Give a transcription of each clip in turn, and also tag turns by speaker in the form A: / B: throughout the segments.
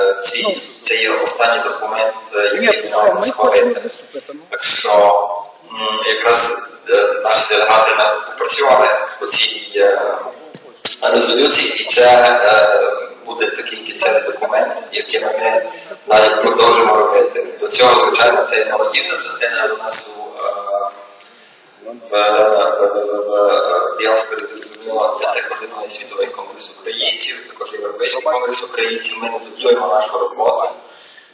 A: е, ці, це є останній документ, е, який схвалити.
B: Ну,
A: Так що якраз е, наші делегати нам попрацювали по цій е, резолюції, і це е, буде такий кінцевий документ, який ми далі продовжимо робити. До цього, звичайно, це молодіжна частина донесу в, в, діаспорі зрозуміло, це координує Світовий конгрес українців, Європейський конгрес українців. Ми не дублюємо нашу роботу.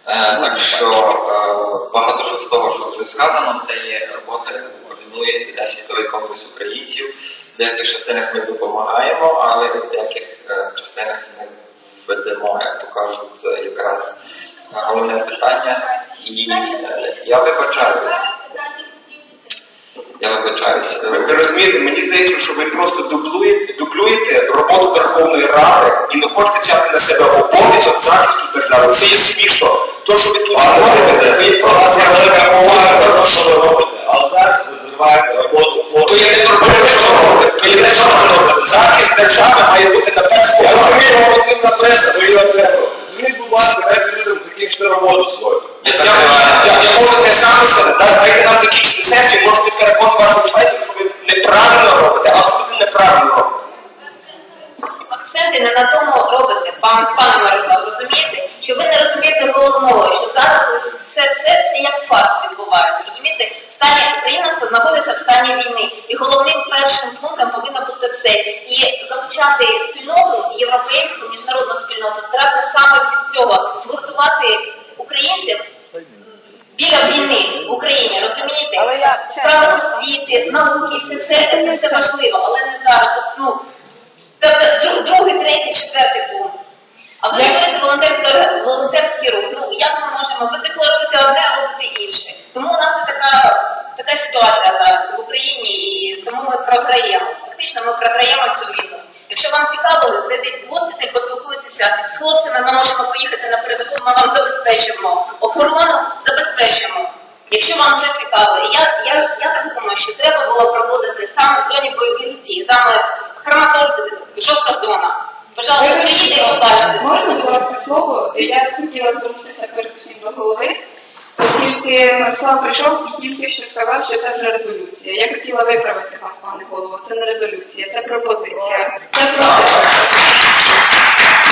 A: Е, Так що е, багато що з того, що вже сказано, це є робота, яку координує іде Світовий конгрес українців. В деяких частинах ми допомагаємо, але в деяких е, частинах ми ведемо, як то кажуть, якраз головне питання. І я вибачаюсь. Я вибачаюсь.
C: Ви розумієте, мені здається, що ви просто дублюєте роботу Верховної Ради і не хочете взяти на себе обов'язок захисту держави. Це є смішно. То, що ви тут говорите, ви є просто
D: що ви робите, але зараз ви зриваєте роботу фонду.
C: то є не нормально, що робите. То є не нормально. Захист держави має бути на першому
D: Я розумію, вам потрібна преса, ви її отримали. Зверніть, будь ласка, дайте людям закінчити роботу свою.
A: Я
C: Я, я, я можу те саме сказати, Дай- дайте нам закінчити сесію, можете переконати ваших членів, що ви неправильно робите, абсолютно неправильно робите.
E: Акценти не на тому робите, пан, пане Мирослав, розумієте? Що ви не розумієте головного, що зараз все, все це як фарс відбувається. Розумієте, в стані Україна знаходиться в стані війни, і головним першим пунктом повинно бути це. І залучати спільноту, європейську, міжнародну спільноту, треба саме з цього згуртувати українців біля війни в Україні, розумієте? Справа освіти, науки, все це, це важливо, але не зараз. Тобто, ну, Тобто друг- другий, третій, четвертий пункт. А ви говорите волонтерський, волонтерський рух. Ну як ми можемо? Ви декларуєте одне, а робите інше. Тому у нас є така, така ситуація зараз в Україні, і тому ми програємо. Фактично ми програємо цю війну. Якщо вам цікаво, зайдіть в госпіталь, поспілкуйтеся з хлопцями, ми можемо поїхати на передову, ми вам забезпечимо. Охорону забезпечимо. Якщо вам це цікаво, і я, я, я так думаю, що треба було проводити саме в зоні бойових дій, саме Краматорська, жовта зона. Пожалуйста, приїдьте і побачите
F: Можна, будь ласка, слово? Я хотіла звернутися передусім до голови, оскільки Мирослав прийшов і тільки що сказав, що це вже резолюція. Я хотіла виправити вас, пане голово. Це не резолюція, це пропозиція. Це пропозиція.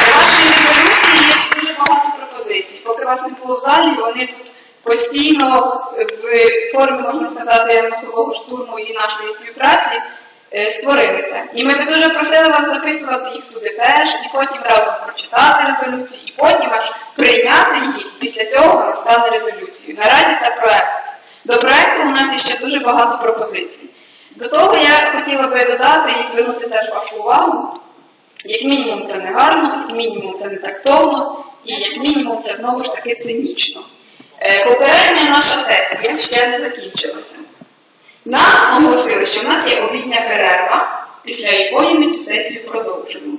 F: У вашій резолюції є дуже багато пропозицій. Поки вас не було в залі, вони тут постійно в формі, можна сказати, мозгового штурму і нашої співпраці е, створилися. І ми би дуже просили вас записувати їх туди теж, і потім разом прочитати резолюцію, і потім аж прийняти її. Після цього вона стане резолюцією. Наразі це проект. До проекту у нас є ще дуже багато пропозицій. До того я хотіла би додати і звернути теж вашу увагу. Як мінімум це не гарно, як мінімум це не тактовно, і як мінімум це знову ж таки цинічно. Е, Попередня наша сесія ще не закінчилася. Нам оголосили, що в нас є обідня перерва, після якої ми цю сесію продовжимо.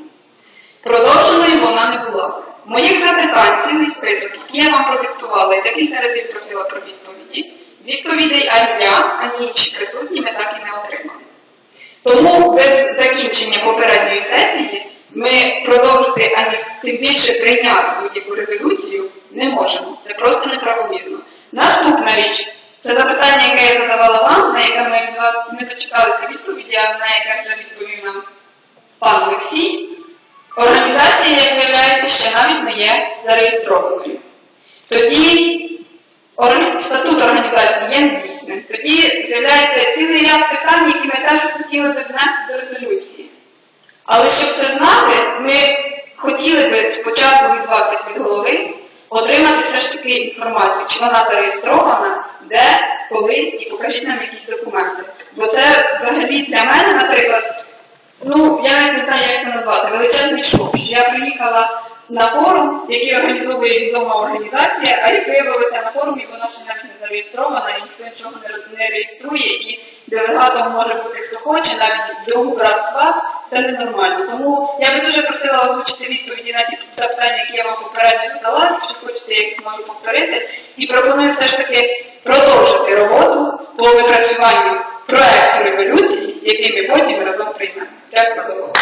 F: Продовженою вона не була. Моїх запитань цілий список, який я вам продиктувала і декілька разів просила про відповіді, відповідей ані я, ані інші присутні ми так і не отримали. Тому без закінчення попередньої сесії ми продовжити ані тим більше прийняти будь-яку резолюцію не можемо. Це просто неправомірно. Наступна річ це запитання, яке я задавала вам, на яке ми від вас не дочекалися відповіді, а на яке вже відповів нам пан Олексій. Організація, як виявляється, ще навіть не є зареєстрованою. Тоді Статут організації є недійсним. Тоді з'являється цілий ряд питань, які ми теж хотіли би внести до резолюції. Але щоб це знати, ми хотіли би спочатку від вас, як від голови, отримати все ж таки інформацію, чи вона зареєстрована, де, коли, і покажіть нам якісь документи. Бо це взагалі для мене, наприклад, ну я навіть не знаю, як це назвати, величезний шок, що я приїхала на форум, який організовує відома організація, а як виявилося на форумі, вона ще навіть не зареєстрована, і ніхто нічого не, реєструє, і делегатом може бути хто хоче, навіть друг, брат, сват, це ненормально. Тому я би дуже просила озвучити відповіді на ті запитання, які я вам попередньо задала, якщо хочете, я їх можу повторити, і пропоную все ж таки продовжити роботу по випрацюванню проекту резолюції, який ми потім разом приймемо. Дякую за увагу.